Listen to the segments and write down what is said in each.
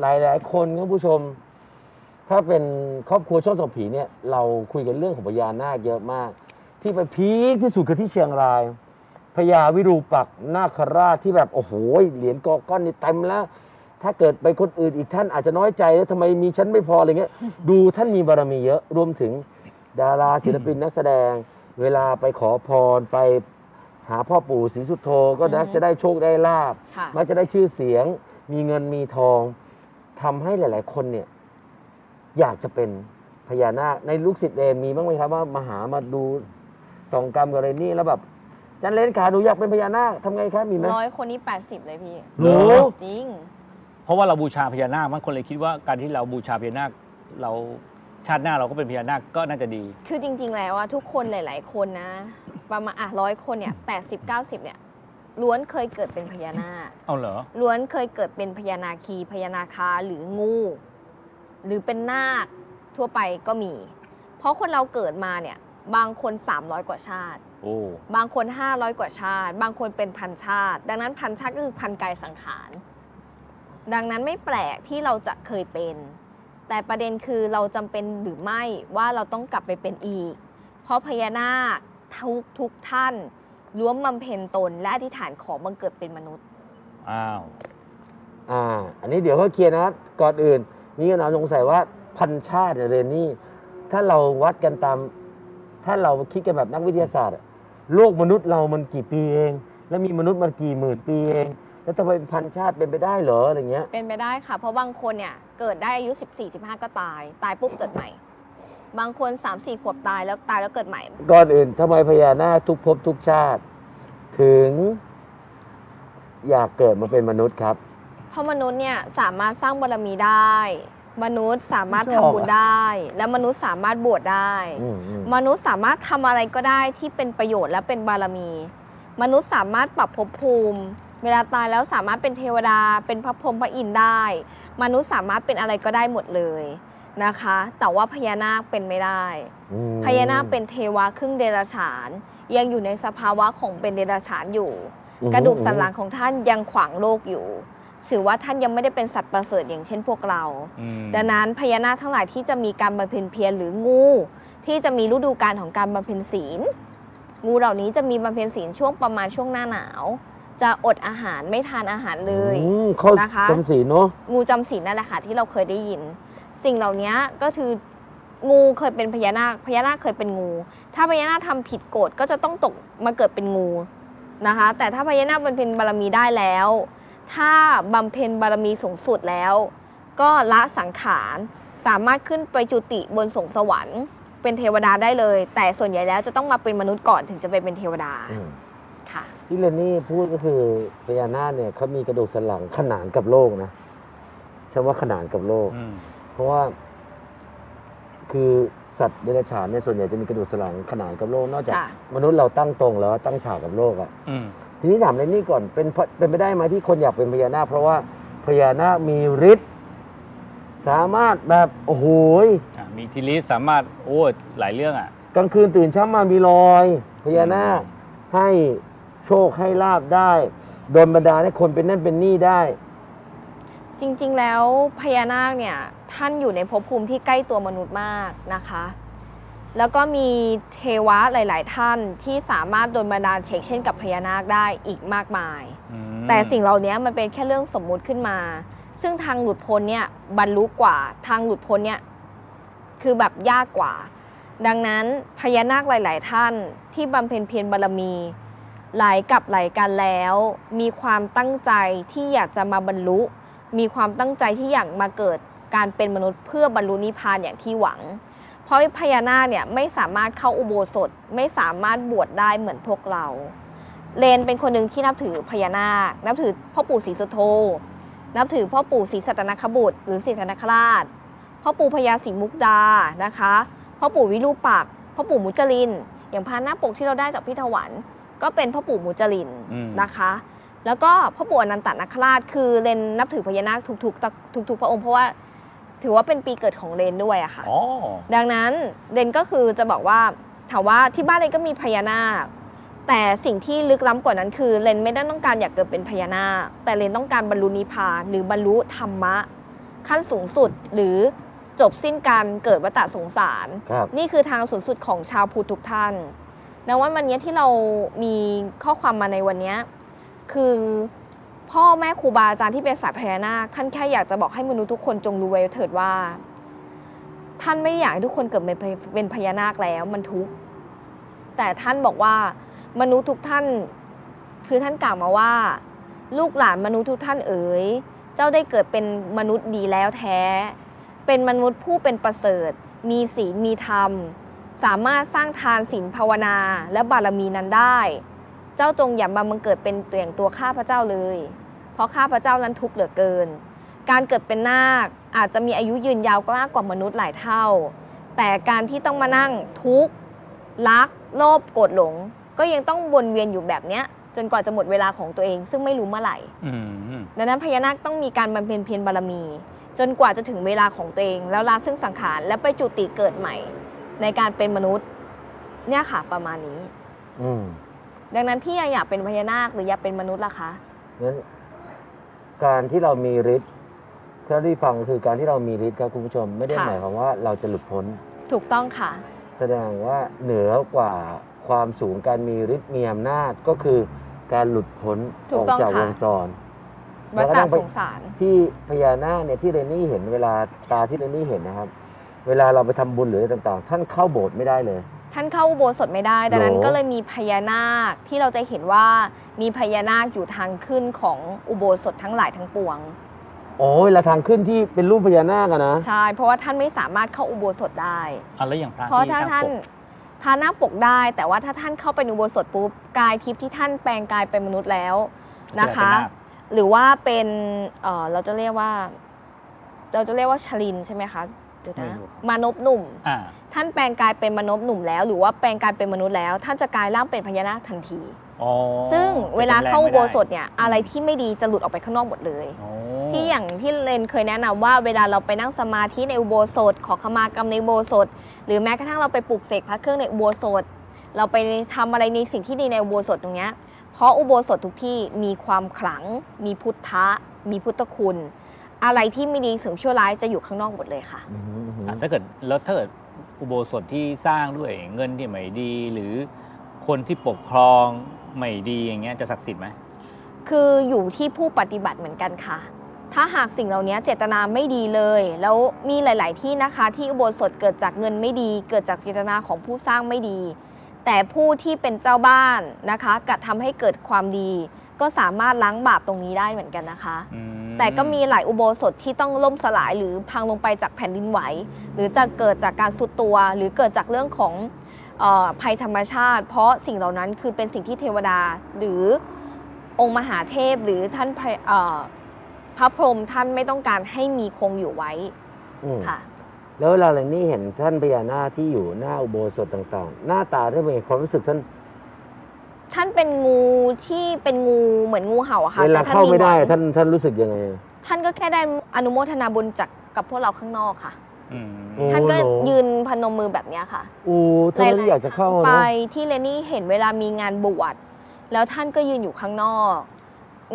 หลายๆ คนครับผู้ชม ถ้าเป็นครอบครัวช่องส่องผีเนี่ย เราคุยกันเรื่องของพญานาคเยอะมาก ที่ไปพีคที่สุดคือที่เชียงรายพญาวิรูปักษ์นาคราชที่แบบโอ้โหเหรียญกอก้อนนี่เต็มแล้ว ถ้าเกิดไปคนอื่นอีกท่านอาจจะน้อยใจแล้วทำไมมีฉันไม่พออะไรเงี้ย ดูท่านมีบารมีเยอะรวมถึงดาราศิลปินนักแสดง เวลาไปขอพรไปหาพ่อปู่ศรีสุโธก็มักอือฮึจะได้โชคได้ลาบค่ะมักจะได้ชื่อเสียง มีเงินมีทอง ทำให้หลาย ๆ คนเนี่ย อยากจะเป็นพญานาคในลูกศิษย์เองมีบ้างไหมครับว่ามาหามาดูสองกรรมกับอะไรนี่แล้วแบบจันเลนขาหนูอยากเป็นพญานาคทำไงครับมีไหมร้อยคนนี้ 80 เลยพี่ หนูจริง เพราะว่าเราบูชาพญานาคบางคนเลยคิดว่าการที่เราบูชาพญานาคเราชาติหน้าเราก็เป็นพญานาคก็น่าจะดี คือจริง ๆ แล้วอะทุกคนหลาย ๆ คนนะ ประมาณอะร้อยคนเนี่ยแปดสิบเก้าสิบเนี่ย ล้วนเคยเกิดเป็นพญานาค เอาเหรอ ล้วนเคยเกิดเป็นพญานาคีพญานาคาหรืองู หรือเป็นนาคทั่วไปก็มี เพราะคนเราเกิดมาเนี่ย บางคน 300 กว่าชาติ โอ้ บางคน 500 กว่าชาติ บางคนเป็นพันชาติ ดังนั้นพันชาติก็คือพันกายสังขาร ดังนั้นไม่แปลกที่เราจะเคยเป็น แต่ประเด็นคือเราจำเป็นหรือไม่ว่าเราต้องกลับไปเป็นอีก เพราะพญานาคทุกทุกท่าน ล้วนบำเพ็ญตน และอธิษฐานขอบังเกิดเป็นมนุษย์ อ้าว อ่า อันนี้เดี๋ยวเขาเคลียร์นะครับ ก่อนอื่น มีคำถามสงสัยว่าพันชาติเนี่ยเรนนี่ ถ้าเราวัดกันตาม ถ้าเราคิดกันแบบนักวิทยาศาสตร์อะโลกมนุษย์เรามันกี่ปีเอง แล้วมีมนุษย์มันกี่หมื่นปีเอง แล้วทำไมพันชาติเป็นไปได้เหรออะไรเงี้ย เป็นไปได้ค่ะ เพราะบางคนเนี่ย เกิดได้อายุ 14 15 ก็ตาย ตายปุ๊บเกิดใหม่ บางคน3 4ขวบตายแล้วตายแล้วเกิดใหม่ ก่อนอื่นทำไมพญานาคทุกภพทุกชาติ ถึงอยากเกิดมาเป็นมนุษย์ครับ เพราะมนุษย์เนี่ยสามารถสร้างบารมีได้ มนุษย์สามารถไม่ทำชอบบุญอะได้ และมนุษย์สามารถบวชได้ อืมอืมมนุษย์สามารถทำอะไรก็ได้ที่เป็นประโยชน์และเป็นบารมี มนุษย์สามารถปรับภพภูมิ เวลาตายแล้วสามารถเป็นเทวดา เป็นพระพรหมพระอินทร์ได้ มนุษย์สามารถเป็นอะไรก็ได้หมดเลย นะคะ แต่ว่าพญานาคเป็นไม่ได้ อืมพญานาคเป็นเทวะครึ่งเดรัจฉาน ยังอยู่ในสภาวะของเป็นเดรัจฉานอยู่อืมกระดูกสันหลังของท่านยังขวางโลกอยู่ ถือว่าท่านยังไม่ได้เป็นสัตว์ประเสริฐอย่างเช่นพวกเรา อืมดังนั้นพญานาคทั้งหลายที่จะมีการบำเพ็ญเพียรหรืองู ที่จะมีฤดูกาลของการบำเพ็ญศีล งูเหล่านี้จะมีบำเพ็ญศีลช่วงประมาณช่วงหน้าหนาว จะอดอาหารไม่ทานอาหารเลย อืมเขานะคะ จำศีลเนาะ งูจำศีลนั่นแหละค่ะที่เราเคยได้ยิน สิ่งเหล่านี้ก็คืองูเคยเป็นพญานาคพญานาคเคยเป็นงู ถ้าพญานาคทำผิดกฎก็จะต้องตกมาเกิดเป็นงูนะคะ แต่ถ้าพญานาคบำเพ็ญบารมีได้แล้ว ถ้าบำเพ็ญบารมีสูงสุดแล้ว ก็ละสังขารสามารถขึ้นไปจุติบนสวงสวรรค์เป็นเทวดาได้เลย แต่ส่วนใหญ่แล้วจะต้องมาเป็นมนุษย์ก่อนถึงจะไปเป็นเทวดาอืมค่ะที่เรนนี่พูดก็คือพญานาคเนี่ยเขามีกระดูกสันหลังขนานกับโลกนะใช่ว่าขนานกับโลกอืม เพราะว่า คือสัตว์เดรัจฉานเนี่ยส่วนใหญ่จะมีกระดูกสันหลังขนานกับโลกนอกจาก ค่ะ มนุษย์เราตั้งตรงแล้วตั้งฉากกับโลกอะอืม ทีนี้ถามเรนนี่ก่อนเป็นเพราะเป็นไปได้ไหมที่คนอยากเป็นพญานาคเพราะว่าพญานาคมีฤทธิ์สามารถแบบโอ้โหยอะมีทีลิสสามารถโอ้หลายเรื่องอะ กลางคืนตื่นเช้ามามีรอย พญานาคให้โชคให้ลาบได้โดนบันดาลให้คนเป็นนั่นเป็นนี่ได้ จริง ๆ แล้วพญานาคเนี่ย ท่านอยู่ในภพภูมิที่ใกล้ตัวมนุษย์มากนะคะ แล้วก็มีเทวะหลาย ๆ ท่านที่สามารถโดนบันดาลเช็คเช่นกับพญานาคได้อีกมากมายอืมแต่สิ่งเหล่านี้มันเป็นแค่เรื่องสมมุติขึ้นมา ซึ่งทางหลุดพ้นเนี่ยบรรลุกว่าทางหลุดพ้นเนี่ยคือแบบยากกว่า ดังนั้นพญานาคหลาย ๆ ท่านที่บำเพ็ญเพียรบารมีหลายกับหลายกันแล้ว มีความตั้งใจที่อยากจะมาบรรลุ มีความตั้งใจที่อยากมาเกิด การเป็นมนุษย์เพื่อบรรลุนิพพานอย่างที่หวัง เพราะพญานาคเนี่ยไม่สามารถเข้าอุโบสถไม่สามารถบวชได้เหมือนพวกเรา เลนเป็นคนหนึ่งที่นับถือพญานาค นับถือพ่อปู่ศรีสุโธ นับถือพ่อปู่ศรีสัตนคบุตร หรือศรีสัตนคราช พ่อปู่พญาศรีมุกดา นะคะ พ่อปู่วิรูปักษ์พ่อปู่มุจลิน อย่างพานหน้าปกที่เราได้จากพี่ถวันก็เป็นพ่อปู่มุจลินอืมนะคะ แล้วก็พ่อปู่อนันตนาคราช คือเลนนับถือพญานาคทุกๆทุกๆพระองค์เพราะว่า ถือว่าเป็นปีเกิดของเลนด้วยอะค่ะ อ๋อ ดังนั้นเรนก็คือจะบอกว่าถามว่าที่บ้านเรนก็มีพญานาค แต่สิ่งที่ลึกล้ำกว่านั้นคือเรนไม่ได้ต้องการอยากเกิดเป็นพญานาค แต่เรนต้องการบรรลุนิพพานหรือบรรลุธรรมะ ขั้นสูงสุดหรือจบสิ้นการเกิดวัฏสงสาร ครับ นี่คือทางสูงสุดของชาวพุทธทุกท่านดังนั้นวันนี้ที่เรามีข้อความมาในวันนี้คือ พ่อแม่ครูบาอาจารย์ที่เป็นสายพญานาคท่านแค่อยากจะบอกให้มนุษย์ทุกคนจงรู้ไว้เถิดว่า ท่านไม่อยากให้ทุกคนเกิดเป็นพญเป็นพญานาคแล้วมันทุกข์แต่ท่านบอกว่ามนุษย์ทุกท่าน คือท่านกล่าวมาว่า ลูกหลานมนุษย์ทุกท่านเอ๋ยเจ้าได้เกิดเป็นมนุษย์ดีแล้วแท้ เป็นมนุษย์ผู้เป็นประเสริฐ มีศีลมีธรรม สามารถสร้างทานศีลภาวนาและบารมีนั้นได้ เจ้าจงอย่ามาบังเกิดเป็นตัวอย่างตัวข้าพเจ้าเลย เพราะข้าพเจ้านั้นทุกข์เหลือเกิน การเกิดเป็นนาคอาจจะมีอายุยืนยาวก็มากกว่ามนุษย์หลายเท่า แต่การที่ต้องมานั่งทุกข์รัก โลภโกรธหลง ก็ยังต้องวนเวียนอยู่แบบเนี้ยจนกว่าจะหมดเวลาของตัวเองซึ่งไม่รู้เมื่อไหร่อืมดังนั้นพญานาคต้องมีการบำเพ็ญเพียรบารมี จนกว่าจะถึงเวลาของตัวเอง แล้วลาซึ่งสังขารและไปจุติเกิดใหม่ ในการเป็นมนุษย์ เนี่ยค่ะประมาณนี้ อืม ดังนั้นพี่อยากเป็นพญานาคหรืออยากเป็นมนุษย์ล่ะคะงั้นการที่เรามีฤทธิ์ถ้าที่ฟังคือการที่เรามีฤทธิ์ครับคุณผู้ชม ไม่ได้ค่ะหมายความว่าเราจะหลุดพ้น ถูกต้องค่ะ แสดงว่าเหนือกว่าความสูงการมีฤทธิ์มีอำนาจก็คือการหลุดพ้นถูอกอกต้องจากค่ะวงจรวัแล้วก็ฏต้องไปสงสารที่พญานาคเนี่ยที่เรนนี่เห็นเวลาตาที่เรนนี่เห็นนะครับ เวลาเราไปทำบุญหรืออะไรต่าง ๆ ท่านเข้าโบสถ์ไม่ได้เลย ท่านเข้าอุโบสถไม่ได้ ดังนั้นโหก็เลยมีพญานาคที่เราจะเห็นว่ามีพญานาคอยู่ทางขึ้นของอุโบสถทั้งหลายทั้งปวงโอ้เวลาทางขึ้นที่เป็นรูปพญานาคอะนะ ใช่ เพราะว่าท่านไม่สามารถเข้าอุโบสถได้อะแล้วอย่างพระเพราะที่ถ้านั่งท่านปกพาหน้าคปกได้ แต่ว่าถ้าท่านเข้าไปในอุโบสถปุ๊บกายทิพย์ที่ท่านแปลงกายเป็นมนุษย์แล้วนะคะเป็นนาคหรือว่าเป็นเออเราจะเรียกว่า เราจะเรียกว่าชลินใช่ไหมคะเดี๋ยวนะมานพหนุ่มอ่าท่านแปลงกายเป็นมนุษย์หนุ่มแล้ว หรือว่าแปลงกายเป็นมนุษย์แล้ว ท่านจะกลายร่างเป็นพญานาคทันทีอ๋อซึ่งเวลาเข้าอุโบสถจะเนี่ย อะไรที่ไม่ดีจะหลุดออกไปข้างนอกหมดเลยแรงไม่ได้อ๋อที่อย่างที่เลนเคยแนะนำว่าเวลาเราไปนั่งสมาธิในอุโบสถ ขอขมากรรมในอุโบสถ หรือแม้กระทั่งเราไปปลูกเสกพระเครื่องในอุโบสถ เราไปทำอะไรในสิ่งที่ดีในอุโบสถตรงเนี้ยเพราะอุโบสถทุกที่มีความขลัง มีพุทธะ มีพุทธคุณ อะไรที่ไม่ดีสิ่งชั่วร้ายจะอยู่ข้างนอกหมดเลยค่ะ อือหืออือหืออะถ้าเกิดแล้วถ้าเกิดอุโบสถที่สร้างด้วยเงินที่ไม่ดี หรือคนที่ปกครองไม่ดีอย่างเงี้ยจะศักดิ์สิทธิ์ไหมคืออยู่ที่ผู้ปฏิบัติเหมือนกันค่ะ ถ้าหากสิ่งเหล่านี้เจตนาไม่ดีเลย แล้วมีหลาย ๆ ที่นะคะ ที่อุโบสถเกิดจากเงินไม่ดี เกิดจากเจตนาของผู้สร้างไม่ดี แต่ผู้ที่เป็นเจ้าบ้านนะคะกระทำให้เกิดความดี ก็สามารถล้างบาปตรงนี้ได้เหมือนกันนะคะ อืม แต่ก็มีหลายอุโบสถที่ต้องล่มสลายหรือพังลงไปจากแผ่นดินไหว หรือจะเกิดจากการสุดตัว หรือเกิดจากเรื่องของเออภัยธรรมชาติ เพราะสิ่งเหล่านั้นคือเป็นสิ่งที่เทวดา หรือองค์มหาเทพหรือท่านพระเอ่อพระพรหมท่านไม่ต้องการให้มีคงอยู่ไว้อืมค่ะแล้วเวลาเรนนี่เห็นท่านพญานาคที่อยู่หน้าอุโบสถต่าง ๆ หน้าตาได้เป็นไงความรู้สึกท่าน ท่านเป็นงูที่เป็นงูเหมือนงูเห่าอะค่ะเวลาแต่ท่านเข้าไม่ได้หงอนท่านท่านรู้สึกยังไง ท่านก็แค่ได้อนุโมทนาบุญจากกับพวกเราข้างนอกค่ะ อืมโอ้ ท่านก็เหรอ ยืนพนมมือแบบเนี้ยค่ะอู้ท่านอยากจะเข้าไปเนาะที่เลนนี่เห็นเวลามีงานบวชแล้วท่านก็ยืนอยู่ข้างนอก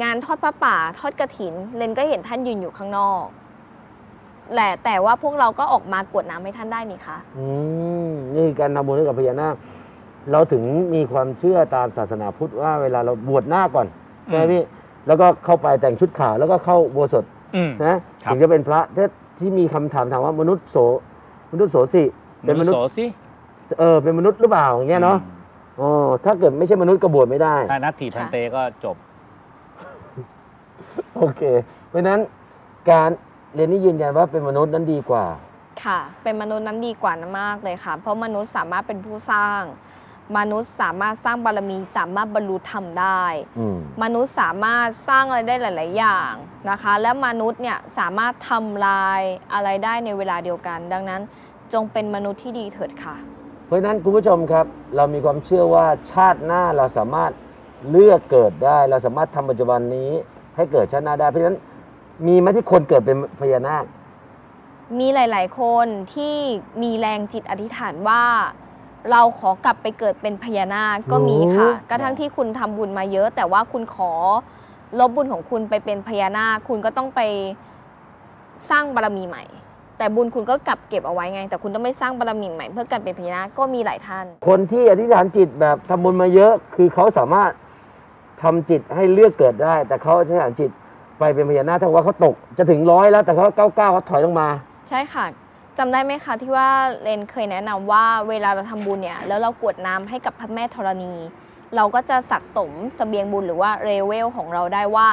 งานทอดพระป่าทอดกระถิน เลนก็เห็นท่านยืนอยู่ข้างนอกแหละแต่ว่าพวกเราก็ออกมากรวดน้ำให้ท่านได้นี่คะ อืมนี่คือการทำบุญให้กับพญานาค เราถึงมีความเชื่อตามศาสนาพุทธว่าเวลาเราบวชหน้าคก่อนใช่ไหมพี่แล้วก็เข้าไปแต่งชุดขาวแล้วก็เข้าอุโบสถอืมนะครับถึงจะเป็นพระที่ที่มีคำถามถามว่ามนุษย์โสมนุษย์โสสิเป็นมนุษย์โสสิเออเป็นมนุษย์หรือเปล่าอย่างเงี้ยเนาะอืมอ๋อถ้าเกิดไม่ใช่มนุษย์ก็บวชไม่ได้ถ้านัตถีพันเตก็จบ โอเค เพราะฉะนั้นการเรียนนี่ยืนยันว่าเป็นมนุษย์นั้นดีกว่า ค่ะ เป็นมนุษย์นั้นดีกว่านั้นมากเลยค่ะ เพราะมนุษย์สามารถเป็นผู้สร้าง มนุษย์สามารถสร้างบารมีสามารถบรรลุธรรมได้ อืมมนุษย์สามารถสร้างอะไรได้หลาย ๆ อย่างนะคะ และมนุษย์เนี่ยสามารถทำลายอะไรได้ในเวลาเดียวกัน ดังนั้นจงเป็นมนุษย์ที่ดีเถิดค่ะ เพราะฉะนั้นคุณผู้ชมครับ เรามีความเชื่อว่าชาติหน้าเราสามารถเลือกเกิดได้ เราสามารถทำปัจจุบันนี้ให้เกิดชาติหน้าได้ เพราะฉะนั้นมีไหมที่คนเกิดเป็นพญานาค มีหลาย ๆ คนที่มีแรงจิตอธิษฐานว่า เราขอกลับไปเกิดเป็นพญานาคก็มีค่ะโอ้กระทั่งที่คุณทำบุญมาเยอะ แต่ว่าคุณขอลบบุญของคุณไปเป็นพญานาค คุณก็ต้องไปสร้างบารมีใหม่ แต่บุญคุณก็กลับเก็บเอาไว้ไง แต่คุณต้องไม่สร้างบารมีใหม่ เพื่อการเป็นพญานาคก็มีหลายท่าน คนที่อธิษฐานจิตแบบทำบุญมาเยอะ คือเขาสามารถทำจิตให้เลือกเกิดได้ แต่เขาอธิษฐานจิตไปเป็นพญานาคถ้าว่าเขาตกจะถึงร้อยแล้วแต่เขาเก้าเก้าเขาถอยลงมา ใช่ค่ะ จำได้ไหมคะที่ว่าเรนเคยแนะนำว่าเวลาเราทำบุญเนี่ยแล้วเรากรวดน้ำให้กับพระแม่ธรณี เราก็จะสะสมเสบียงบุญหรือว่าเรเวลของเราได้ว่า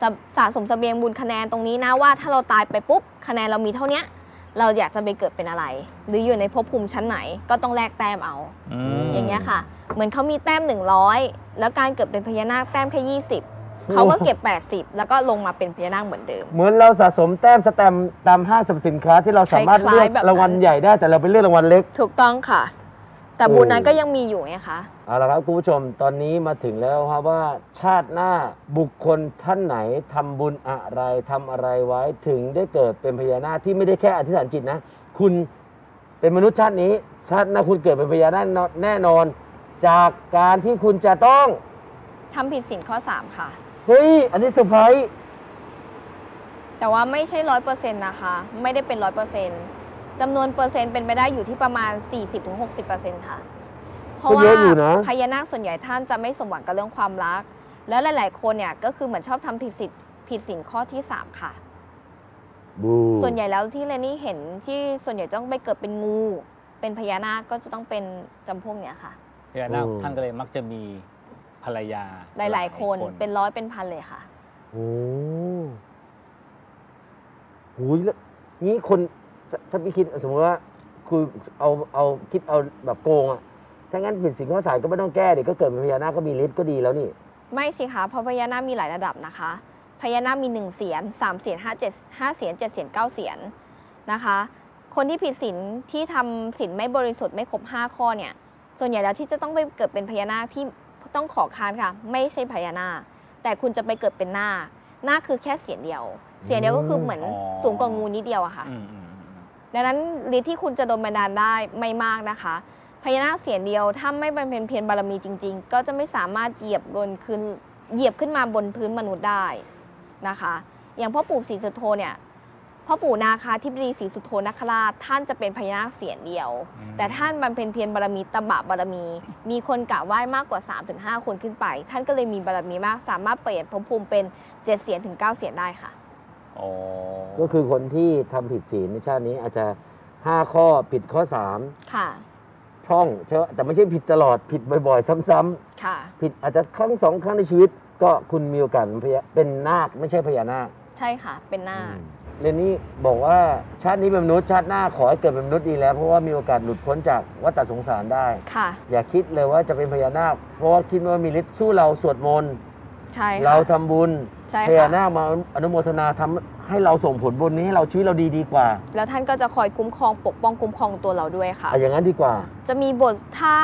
สะสะสมเสบียงบุญคะแนนตรงนี้นะว่าถ้าเราตายไปปุ๊บคะแนนเรามีเท่าเนี้ยเราอยากจะไปเกิดเป็นอะไร หรืออยู่ในภพภูมิชั้นไหนก็ต้องแลกแต้มเอาอืมอย่างเงี้ยค่ะ เหมือนเขามีแต้ม 100 แล้วการเกิดเป็นพญานาคแต้มแค่ 20 เขาก็เก็บ 80 แล้วก็ลงมาเป็นพญานาคเหมือนเดิม เหมือนเราสะสมแต้มสแตมป์ตามห้างสรรพสินค้าที่เราสามารถคล้ายๆเลือกแบบนั้น รางวัลใหญ่ได้แต่เราไปเลือกรางวัลเล็ก ถูกต้องค่ะ แต่เออบุญนั้นก็ยังมีอยู่ไงคะ เอาละครับคุณผู้ชมตอนนี้มาถึงแล้วครับว่าชาติหน้าบุคคลท่านไหนทำบุญอะไรทำอะไรไว้ถึงได้เกิดเป็นพญานาคที่ไม่ได้แค่อธิษฐานจิตนะ คุณเป็นมนุษย์ชาตินี้ ชาติหน้าคุณเกิดเป็นพญานาคแน่นอน จากการที่คุณจะต้อง ทำผิดสินข้อ 3 ค่ะ เฮ้ย อันนี้เซอร์ไพรส์แต่ว่าไม่ใช่ร้อยเปอร์เซ็นต์นะคะ ไม่ได้เป็นร้อยเปอร์เซ็นต์จำนวนเปอร์เซ็นต์เป็นไปได้อยู่ที่ประมาณ 40-60%ค่ะ เพราะก็ว่าเยอะอยู่นะ พญานาคส่วนใหญ่ท่านจะไม่สมหวังกับเรื่องความรัก และหลาย ๆ คนเนี่ยก็คือเหมือนชอบทำผิดสิทธิ์ผิดสินข้อที่3ค่ะ บูส่วนใหญ่แล้วที่เรนนี่เห็นที่ส่วนใหญ่ต้องไปเกิดเป็นงู เป็นพญานาคก็จะต้องเป็นจำพวกเนี้ยค่ะ พญานาคท่านก็เลยมักจะมี ภรรยาหลาย ๆ คนเป็นร้อยเป็นพันเลยค่ะโอ้โหแล้วงี้คนถ้าถ้าพี่คิดสมมติว่าคือเอาเอาคิดเอาแบบโกงอะถ้างั้นผิดสิ่งข้อสายก็ไม่ต้องแก้เดี๋ยวก็เกิดเป็นพญานาคก็มีฤทธิ์ก็ดีแล้วนี่ ไม่สิคะเพราะพญานาคมีหลายระดับนะคะ พญานาคมีหนึ่งเสียนสามเสียนห้าเจ็ดห้าเสียนเจ็ดเสียนเก้าเสียนนะคะ คนที่ผิดศีลที่ทำศีลไม่บริสุทธิ์ไม่ครบห้าข้อเนี่ย ส่วนใหญ่แล้วที่จะต้องไปเกิดเป็นพญานาคที่ ต้องขอค้านค่ะ ไม่ใช่พญานาคแต่คุณจะไปเกิดเป็นนาคนาคคือแค่เสียนเดียว เสียนเดียวก็คือเหมือนสูงกว่างูนิดเดียวอะค่ะอืมอืมอืมอืมดังนั้นฤทธิ์ที่คุณจะโดนบันดาลได้ไม่มากนะคะพญานาคเสียนเดียวถ้าไม่บำเพ็ญเพียรบารมีจริง ๆ ก็จะไม่สามารถเหยียบบนขึ้นเหยียบขึ้นมาบนพื้นมนุษย์ได้นะคะ อย่างพ่อปู่ศรีสุโธเนี่ย พ่อปู่นาคาธิบดีศรีสุโธนคราชท่านจะเป็นพญานาคเสียนเดียวอืมแต่ท่านบำเพ็ญเพียรบารมีตบะบารมี มีคนกราบไหว้มากกว่า 3-5 คนขึ้นไป ท่านก็เลยมีบารมีมากสามารถเปลี่ยนภพภูมิเป็นเจ็ดเสียนถึงเก้าเสียนได้ค่ะอ๋อก็คือคนที่ทำผิดศีลในชาตินี้อาจจะห้าข้อผิดข้อสามค่ะพร่องใช่ไหมแต่ไม่ใช่ผิดตลอดผิดบ่อย ๆ ซ้ำค่ะ ๆ ผิดอาจจะครั้งสองครั้งในชีวิต ก็คุณมีโอกาสเป็นพญาเป็นนาคไม่ใช่พญานาคใช่ค่ะ เป็นนาค เรนนี่บอกว่าชาตินี้เป็นมนุษย์ชาติหน้าขอให้เกิดเป็นมนุษย์ดีแล้ว เพราะว่ามีโอกาสหลุดพ้นจากวัฏสงสารได้ ค่ะ อย่าคิดเลยว่าจะเป็นพญานาค เพราะว่าคิดว่ามีฤทธิ์สู้เราสวดมนต์ใช่ค่ะ เราทำบุญใช่พญาค่ะนาคมาอนุโมทนาทำให้เราส่งผลบุญนี้ให้เราชีวิตเราดีดีกว่าแล้วท่านก็จะคอยคุ้มครองปกป้องคุ้มครองตัวเราด้วยค่ะ อะอย่างนั้นดีกว่า จะมีบทถ้า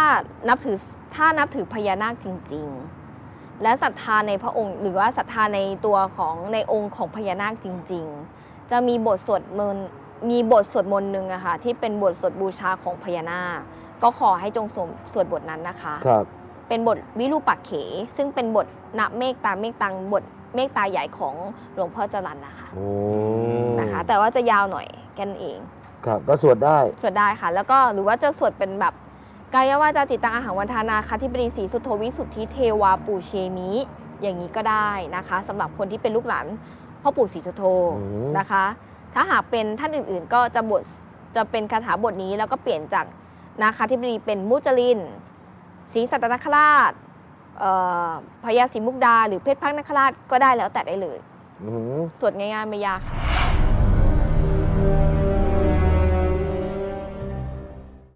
นับถือถ้านับถือพญานาคจริง ๆ และศรัทธาในพระองค์ หรือว่าศรัทธาในตัวของในองค์ของพญานาคจริง ๆ จะมีบทสวดมนต์มีบทสวดมนต์หนึ่งอะค่ะที่เป็นบทสวดบูชาของพญานาคก็ขอให้จงสวดสวดบทนั้นนะคะ ครับ เป็นบทวิรูปักเข ซึ่งเป็นบทณเมฆตาเมฆตังบทเมฆตาใหญ่ของหลวงพ่อจรันนะคะโอ้นะคะ แต่ว่าจะยาวหน่อยแค่นั้นเอง ครับ ก็สวดได้ สวดได้ค่ะ แล้วก็หรือว่าจะสวดเป็นแบบกายวาจาจิตตังอาหารวันทานาคาธิบดีศรีสุโธวิสุทธิเทวาปูเชมิ อย่างนี้ก็ได้นะคะสำหรับคนที่เป็นลูกหลาน พ่อปู่ศรีสุโธอืมนะคะ ถ้าหากเป็นท่านอื่นๆ ก็จะบทจะเป็นคาถาบทนี้แล้วก็เปลี่ยนจากนาคาธิบดีเป็นมุจลินศรีสัตนคราชเอ่อพญาศรีมุกดา หรือเพชรพักนคราชก็ได้แล้วแต่ได้เลยอืมสวดง่ายๆไม่ยากค่ะ